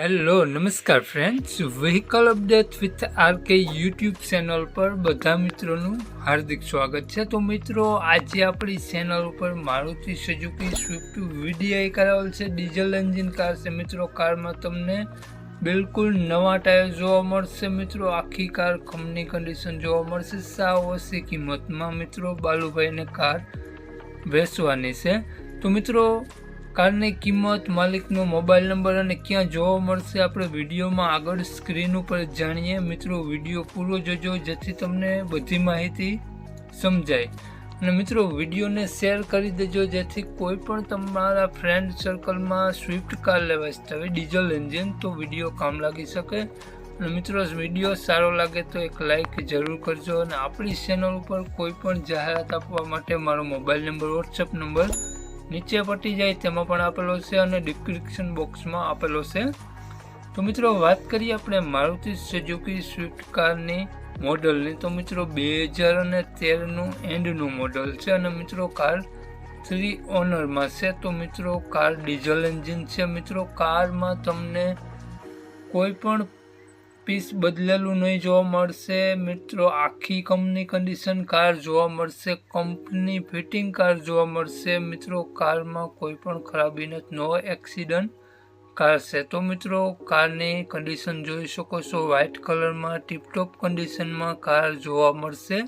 Hello નમસ્કાર friends vehicle update with RK YouTube channel પર બધા મિત્રોનું હાર્દિક સ્વાગત છે. તો મિત્રો, આજે આપણી ચેનલ ઉપર મારુતિ સુઝુકી સ્વિફ્ટ વીડીઆઈ કરાવેલ છે. ડીઝલ એન્જિન કાર છે. મિત્રો, કારમાં તમને બિલકુલ નવા ટાયર જોવા મળશે. મિત્રો, આખી કાર કંપની કન્ડિશન જોવા મળશે. સાવ ઓછી કિંમતમાં મિત્રો, બાલુભાઈને કાર વેચવાની છે. તો મિત્રો કારની કિંમત, માલિકનો મોબાઈલ નંબર અને ક્યાં જોવા મળશે આપણે વિડીયોમાં આગળ સ્ક્રીન ઉપર જાણીએ. મિત્રો, વીડિયો પૂરો જોજો, જેથી તમને બધી માહિતી સમજાય. અને મિત્રો, વિડીયોને શેર કરી દેજો, જેથી કોઈ પણ તમારા ફ્રેન્ડ સર્કલમાં સ્વિફ્ટ કાર લેવા ઇચ્છતા હોય ડીઝલ એન્જિન તો વીડિયો કામ લાગી શકે. અને મિત્રો, વીડિયો સારો લાગે તો એક લાઇક જરૂર કરજો. અને આપણી ચેનલ ઉપર કોઈ પણ જાહેરાત આપવા માટે મારો મોબાઈલ નંબર વોટ્સઅપ નંબર નીચે પટી જાય તેમાં પણ આપેલો છે અને ડિસ્ક્રિપ્શન બોક્સમાં આપેલો છે. તો મિત્રો વાત કરીએ આપણે મારુતિ સુઝુકી સ્વિફ્ટ કારની મોડલની. તો મિત્રો બે હજાર અને તેરનું એન્ડનું મોડલ છે અને મિત્રો કાર થ્રી ઓનરમાં છે. તો મિત્રો કાર ડીઝલ એન્જિન છે. મિત્રો કારમાં તમને કોઈ પણ પીસ બદલેલું નહીં જોવા મળશે. મિત્રો, આખી કંપની કન્ડિશન કાર જોવા મળશે. કંપની ફિટિંગ કાર જોવા મળશે. મિત્રો, કારમાં કોઈ પણ ખરાબી નથી નો એક્સિડન્ટ કાર છે. તો મિત્રો, કારની કન્ડિશન જોઈ શકો છો. વ્હાઇટ કલરમાં ટીપટોપ કન્ડિશનમાં કાર જોવા મળશે.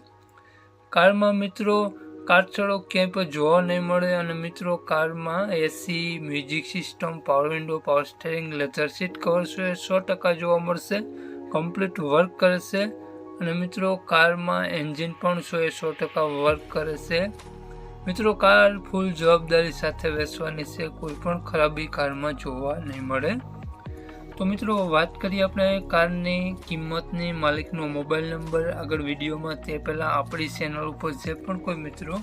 કારમાં મિત્રો કાચળો ક્યાંય પણ જોવા નહીં મળે અને મિત્રો, કારમાં AC music system power window power steering leather seat cover સો ટકા જોવા મળશે. કમ્પ્લીટ વર્ક કરે છે અને મિત્રો, કારમાં એન્જિન પણ સો એ સો ટકા વર્ક કરે છે મિત્રો, કાર ફૂલ જવાબદારી સાથે વેચવાની છે. કોઈ પણ ખરાબી કારમાં જોવા નહીં મળે. તો મિત્રો, વાત કરીએ આપણે કારની કિંમતની, માલિકનો મોબાઈલ નંબર આગળ વિડીયોમાં તે પહેલાં આપણી ચેનલ ઉપર જે પણ કોઈ મિત્રો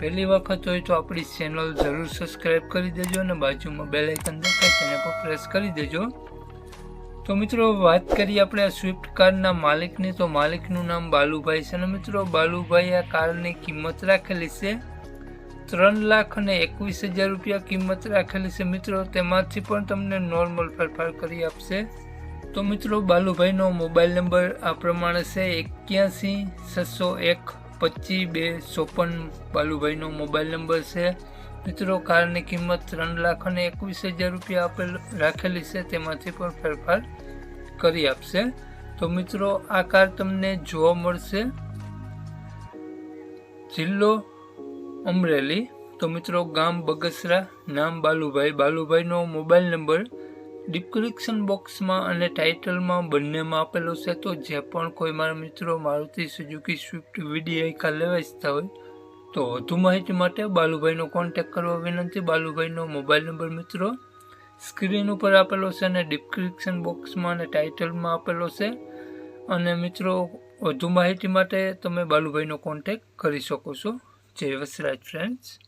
પહેલી વખત હોય તો આપણી ચેનલ જરૂર સબસ્ક્રાઈબ કરી દેજો અને બાજુમાં બેલ આઇકન દેખાય તેને પણ પ્રેસ કરી દેજો. તો મિત્રો, વાત કરીએ આપણે આ સ્વિફ્ટ કારના માલિકની. તો માલિકનું નામ બાલુભાઈ છે. અને મિત્રો, બાલુભાઈ આ કારની કિંમત રાખેલી છે. ત્રણ લાખ અને એકવીસ હજાર રૂપિયા કિંમત રાખેલી છે. મિત્રો, તેમાંથી પણ તમને નોર્મલ ફેરફાર કરી આપશે. તો મિત્રો, બાલુભાઈનો મોબાઈલ નંબર આ પ્રમાણે છે. એક્યાસી, છસો એક, પચીસ બે, ચોપન બાલુભાઈનો મોબાઈલ નંબર છે. મિત્રો, કારની કિંમત ત્રણ લાખ અને એકવીસ હજાર રૂપિયા આપેલ રાખેલી છે, તેમાંથી પણ ફેરફાર કરી આપશે. તો મિત્રો, આ કાર તમને જોવા મળશે. જિલ્લો અમરેલી. તો મિત્રો, ગામ બગસરા, નામ બાલુભાઈ. બાલુભાઈનો મોબાઈલ નંબર ડિસ્ક્રિપ્શન બોક્સમાં અને ટાઇટલમાં બંનેમાં આપેલો છે. તો જે પણ કોઈ મારા મિત્રો Maruti Suzuki Swift VDI car લેવા ઈચ્છતા હોય તો વધુ માહિતી માટે બાલુભાઈનો કોન્ટેક્ટ કરવા વિનંતી. બાલુભાઈનો મોબાઈલ નંબર મિત્રો સ્ક્રીન ઉપર આપેલો છે અને ડિસ્ક્રિપ્શન બોક્સમાં અને ટાઇટલમાં આપેલો છે. અને મિત્રો, વધુ માહિતી માટે તમે બાલુભાઈનો કોન્ટેક કરી શકો છો. જય વસરાજ ફ્રેન્ડ્સ